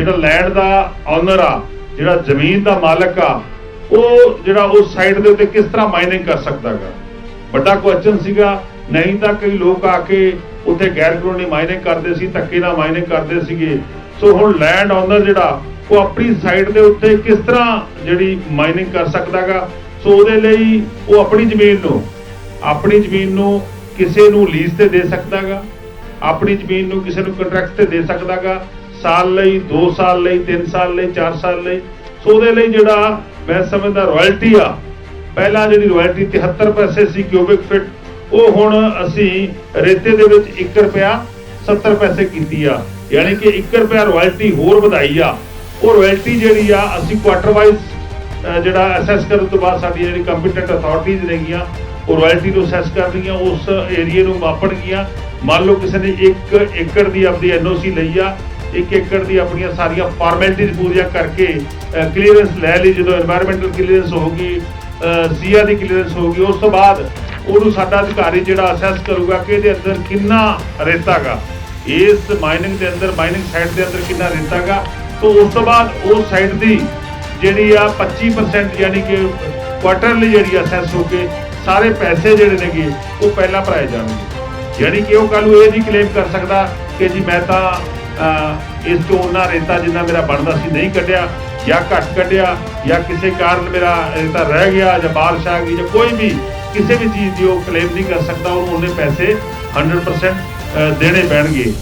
ਜਿਹੜਾ ਲੈਂਡ ਦਾ ਓਨਰ ਆ, ਜਿਹੜਾ ਜ਼ਮੀਨ ਦਾ ਮਾਲਕ ਆ, ਉਹ ਜਿਹੜਾ ਉਸ ਸਾਈਡ ਦੇ ਉੱਤੇ ਕਿਸ ਤਰ੍ਹਾਂ ਮਾਈਨਿੰਗ ਕਰ ਸਕਦਾਗਾ ਵੱਡਾ ਕੁਐਸਚਨ ਸੀਗਾ, ਨਹੀਂ ਤਾਂ ਕਈ ਲੋਕ ਆ ਕੇ ਉੱਥੇ ਗੈਰ ਕਾਨੂੰਨੀ ਮਾਈਨਿੰਗ ਕਰਦੇ ਸੀ, ਧੱਕੇ ਨਾਲ ਮਾਈਨਿੰਗ ਕਰਦੇ ਸੀਗੇ। ਸੋ ਹੁਣ ਲੈਂਡ ਓਨਰ ਜਿਹੜਾ, ਉਹ ਆਪਣੀ ਸਾਈਡ ਦੇ ਉੱਤੇ ਕਿਸ ਤਰ੍ਹਾਂ ਜਿਹੜੀ ਮਾਈਨਿੰਗ ਕਰ ਸਕਦਾਗਾ ਸੋ ਉਹਦੇ ਲਈ ਉਹ ਆਪਣੀ ਜ਼ਮੀਨ ਨੂੰ, ਆਪਣੀ ਜ਼ਮੀਨ ਨੂੰ ਕਿਸੇ ਨੂੰ ਲੀਜ਼ ਤੇ ਦੇ ਸਕਦਾਗਾ ਆਪਣੀ ਜ਼ਮੀਨ ਨੂੰ ਕਿਸੇ ਨੂੰ ਕੰਟਰੈਕਟ ਤੇ ਦੇ ਸਕਦਾਗਾ ਸਾਲ ਲਈ 2 ਸਾਲ ਲਈ 3 ਸਾਲ ਲਈ 4 ਸਾਲ ਲਈ। ਸੋ ਉਹਦੇ ਲਈ ਜਿਹੜਾ ਮੈਂ ਸਮਝਦਾ ਰਾਇਲਟੀ ਆ, ਪਹਿਲਾਂ ਜਿਹੜੀ ਰਾਇਲਟੀ 73 ਪੈਸੇ ਸੀ ਕਿਊਬਿਕ ਫਿਟ ਉਹ ਹੁਣ ਅਸੀਂ ਰੇਤੇ ਦੇ ਵਿੱਚ 1 ਰੁਪਿਆ 70 ਪੈਸੇ ਕੀਤੀ ਆ। ਯਾਨੀ ਕਿ 1 ਰੁਪਿਆ ਰਾਇਲਟੀ ਹੋਰ ਵਧਾਈ ਆ। ਉਹ ਰਾਇਲਟੀ ਜਿਹੜੀ ਆ, ਅਸੀਂ ਕੁਆਟਰ ਵਾਈਜ਼ ਜਿਹੜਾ ਅਸੈਸ ਕਰਨ ਤੋਂ ਬਾਅਦ ਸਾਡੀ ਜਿਹੜੀ ਕੰਪੀਟੈਂਟ ਅਥਾਰਟੀਜ਼ ਨੇਗੀਆਂ, ਉਹ ਰਾਇਲਟੀ ਨੂੰ ਅਸੈਸ ਕਰਨਗੀਆਂ ਉਸ ਏਰੀਏ ਨੂੰ ਮਾਪਣਗੀਆਂ ਮੰਨ ਲਓ ਕਿਸੇ ਨੇ 1 ਏਕੜ ਦੀ ਆਪਣੀ ਐਨਓਸੀ ਲਈ ਆ ਇੱਕ ਏਕੜ ਦੀ ਆਪਣੀਆਂ ਸਾਰੀਆਂ ਫਾਰਮੈਲਿਟੀਜ਼ ਪੂਰੀਆਂ ਕਰਕੇ ਕਲੀਅਰੈਂਸ ਲੈ ਲਈ। ਜਦੋਂ এনवायरमेंटल ਕਲੀਅਰੈਂਸ ਹੋ ਗਈ ਸੀਆ ਦੀ ਕਲੀਅਰੈਂਸ ਹੋ ਗਈ ਉਸ ਤੋਂ ਬਾਅਦ ਉਹਨੂੰ ਸਾਡਾ ਅਧਿਕਾਰੀ ਜਿਹੜਾ ਅਸੈਸ ਕਰੂਗਾ ਕਿ ਇਹਦੇ ਅੰਦਰ ਕਿੰਨਾ ਰੇਤਾਗਾ ਇਸ ਮਾਈਨਿੰਗ ਦੇ ਅੰਦਰ ਮਾਈਨਿੰਗ ਸਾਈਟ ਦੇ ਅੰਦਰ ਕਿੰਨਾ ਰੇਤਾਗਾ ਤੋਂ ਉਸ ਤੋਂ ਬਾਅਦ ਉਹ ਸਾਈਟ ਦੀ ਜਿਹੜੀ ਆ 25% ਯਾਨੀ ਕਿ ਕੁਆਟਰਲੀ ਜਿਹੜੀ ਅਸੈਸ ਹੋ ਕੇ ਸਾਰੇ ਪੈਸੇ ਜਿਹੜੇ ਨੇਗੇ, ਉਹ ਪਹਿਲਾਂ ਭਰਾਏ ਜਾਣਗੇ। ਯਾਨੀ ਕਿ ਉਹ ਕੱਲ ਨੂੰ ਇਹ ਨਹੀਂ ਕਲੇਮ ਕਰ ਸਕਦਾ ਕਿ ਜੀ ਮੈਂ ਤਾਂ ਇਸ ਤੋਂ ਉਹਨਾਂ ਰੇਤਾ ਜਿੰਨਾ ਮੇਰਾ ਬਣਦਾ ਸੀ ਨਹੀਂ ਕੱਢਿਆ, ਜਾਂ ਘੱਟ ਕੱਢਿਆ, ਜਾਂ ਕਿਸੇ ਕਾਰਨ ਮੇਰਾ ਰੇਤਾ ਰਹਿ ਗਿਆ, ਜਾਂ ਬਾਰਿਸ਼ ਆ ਗਈ ਜਾਂ ਕੋਈ ਵੀ ਕਿਸੇ ਵੀ ਚੀਜ਼ ਦੀ ਉਹ ਕਲੇਮ ਨਹੀਂ ਕਰ ਸਕਦਾ, ਉਹਨੂੰ ਉਹਨੇ ਪੈਸੇ 100% ਦੇਣੇ ਪੈਣਗੇ।